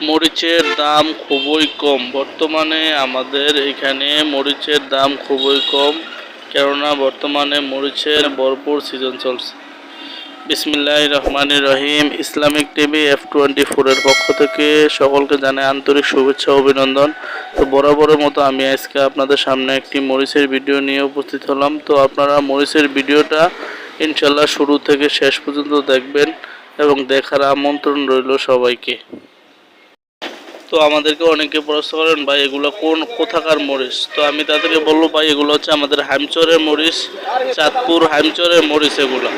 মরিচের দাম খুবই কম। বর্তমানে আমাদের এখানে মরিচের দাম খুবই কম, কেননা বর্তমানে মরিচের ভরপুর সিজন চলছে। বিসমিল্লাহ রহমান রহিম। ইসলামিক টিভি এফ টোয়েন্টি ফোরের পক্ষ থেকে সকলকে জানাই আন্তরিক শুভেচ্ছা, অভিনন্দন। তো বরাবরের মতো আমি আজকে আপনাদের সামনে একটি মরিচের ভিডিও নিয়ে উপস্থিত হলাম। তো আপনারা মরিচের ভিডিওটা ইনশাল্লাহ শুরু থেকে শেষ পর্যন্ত দেখবেন এবং দেখার আমন্ত্রণ রইল সবাইকে। তো আমাদেরকে অনেকে প্রশ্ন করেন, ভাই, এগুলো কোন, কোথাকার মরিচ? তো আমি তাদেরকে বলব, ভাই, এগুলো হচ্ছে আমাদের হাইমচরের মরিচ, চাঁদপুর হাইমচরের মরিচ এগুলো।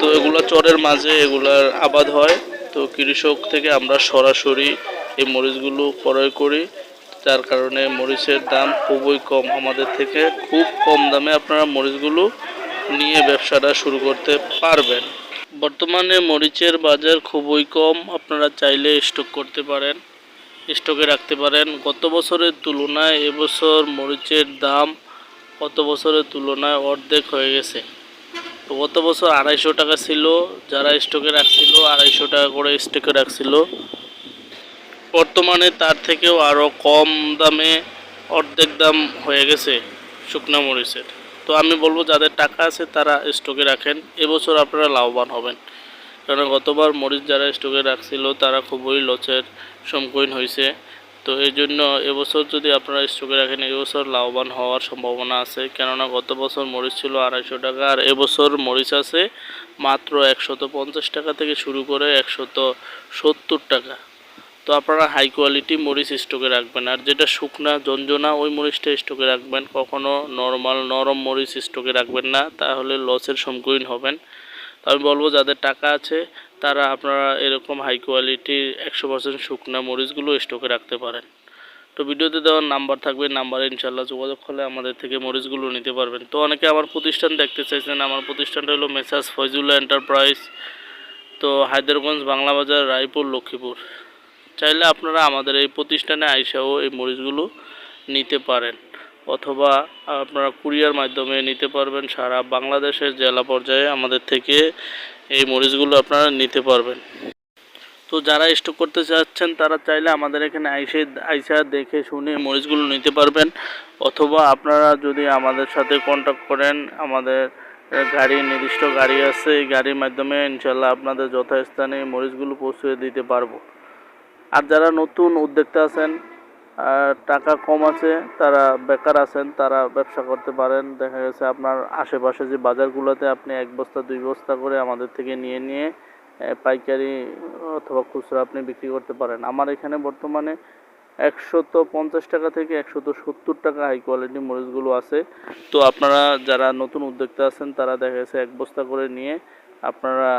তো এগুলো চরের মাঝে এগুলার আবাদ হয়। তো কৃষক থেকে আমরা সরাসরি এই মরিচগুলো ক্রয় করি। যার কারণে মরিচের দাম খুবই কম আমাদের থেকে। খুব কম দামে আপনারা মরিচগুলো নিয়ে ব্যবসাটা শুরু করতে পারবেন। বর্তমানে মরিচের বাজার খুবই কম। আপনারা চাইলে স্টক করতে পারেন। স্টকে রাখতে পারেন। গত বছরের তুলনায় এবছর মরিচের দাম গত বছরের তুলনায় অর্ধেক হয়ে গেছে। তো গত বছর আড়াইশো টাকা ছিল, যারা স্টকে রাখছিল আড়াইশো টাকা করে স্টকে রাখছিল। বর্তমানে তার থেকেও আরও কম দামে অর্ধেক দাম হয়ে গেছে শুকনা মরিচের। তো আমি বলব, যাদের টাকা আছে তারা স্টকে রাখেন। এবছর আপনারা লাভবান হবেন। কারণ গতবার মরিচ যারা স্টকে রাখছিল, তারা খুবই লসের সম্মুখীন হয়েছে। তো এই জন্য এবছর যদি আপনারা স্টকে রাখেন এবছর লাভবান হওয়ার সম্ভাবনা আছে। কেননা গত বছর মরিচ ছিল আড়াইশো টাকা, আর এবছর মরিচ আছে মাত্র একশত পঞ্চাশ টাকা থেকে শুরু করে একশত সত্তর টাকা। তো আপনারা হাই কোয়ালিটি মরিচ স্টকে রাখবেন, আর যেটা শুকনা, জঞ্জনা, ওই মরিচটা স্টকে রাখবেন। কখনো নর্মাল নরম মরিচ স্টকে রাখবেন না, তাহলে লসের সম্মুখীন হবেন। তো আমি বলব যাদের টাকা আছে, তারা আপনারা এরকম হাই কোয়ালিটির একশো পার্সেন্ট শুকনা মরিচগুলো স্টকে রাখতে পারেন। তো ভিডিওতে দেওয়ার নাম্বার থাকবে নাম্বারে ইনশাল্লাহ যোগাযোগ করলে আমাদের থেকে মরিচগুলো নিতে পারবেন। তো অনেকে আমার প্রতিষ্ঠান দেখতে চাইছেন, আমার প্রতিষ্ঠানটা হলো মেসাজ ফয়জুল্লাহ এন্টারপ্রাইজ, তো হায়দ্রারগঞ্জ বাংলা বাজার, রায়পুর, লক্ষ্মীপুর। চাইলে আপনারা আমাদের এই প্রতিষ্ঠানে আইসাও এই মরিচগুলো নিতে পারেন। অথবা আপনারা কুরিয়ার মাধ্যমে নিতে পারবেন সারা বাংলাদেশের জেলা পর্যায়ে আমাদের থেকে এই মরিচগুলো আপনারা নিতে পারবেন। তো যারা স্টক করতে চাচ্ছেন, তারা চাইলে আমাদের এখানে আইসে, আইসা দেখে শুনে মরিচগুলো নিতে পারবেন। অথবা আপনারা যদি আমাদের সাথে কন্ট্যাক্ট করেন, আমাদের গাড়ি, নির্দিষ্ট গাড়ি আছে, এই গাড়ির মাধ্যমে ইনশাল্লাহ আপনাদের যথাস্থানে মরিচগুলো পৌঁছে দিতে পারব। আর যারা নতুন উদ্যোক্তা আছেন টাকা কম আছে, তারা বেকার আছেন, তারা ব্যবসা করতে পারেন। দেখা গেছে আপনার আশেপাশে যে বাজারগুলোতে আপনি এক বস্তা, দুই বস্তা করে আমাদের থেকে নিয়ে নিয়ে পাইকারি অথবা খুচরা আপনি বিক্রি করতে পারেন। আমার এখানে বর্তমানে একশত পঞ্চাশ টাকা থেকে একশত সত্তর টাকা হাই কোয়ালিটি মরিচগুলো আছে। তো আপনারা যারা নতুন উদ্যোক্তা আছেন, তারা দেখা গেছে এক বস্তা করে নিয়ে আপনারা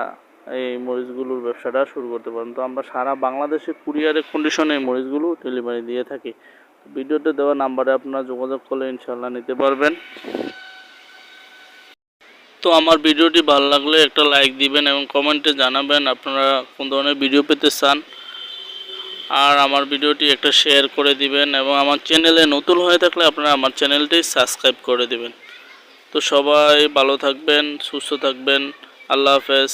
এই মরিচগুলোর ব্যবসাটা শুরু করতে পারেন। তো আমরা সারা বাংলাদেশে কুরিয়ারের কন্ডিশনে এই মরিচগুলো ডেলিভারি দিয়ে থাকি। ভিডিওতে দেওয়া নাম্বারে আপনারা যোগাযোগ করলে ইনশাল্লাহ নিতে পারবেন। তো আমার ভিডিওটি ভালো লাগলে একটা লাইক দিবেন এবং কমেন্টে জানাবেন আপনারা কোন ধরনের ভিডিও পেতে চান। আর আমার ভিডিওটি একটা শেয়ার করে দিবেন এবং আমার চ্যানেলে নতুন হয়ে থাকলে আপনারা আমার চ্যানেলটি সাবস্ক্রাইব করে দিবেন। তো সবাই ভালো থাকবেন, সুস্থ থাকবেন। আল্লাহ হাফেজ।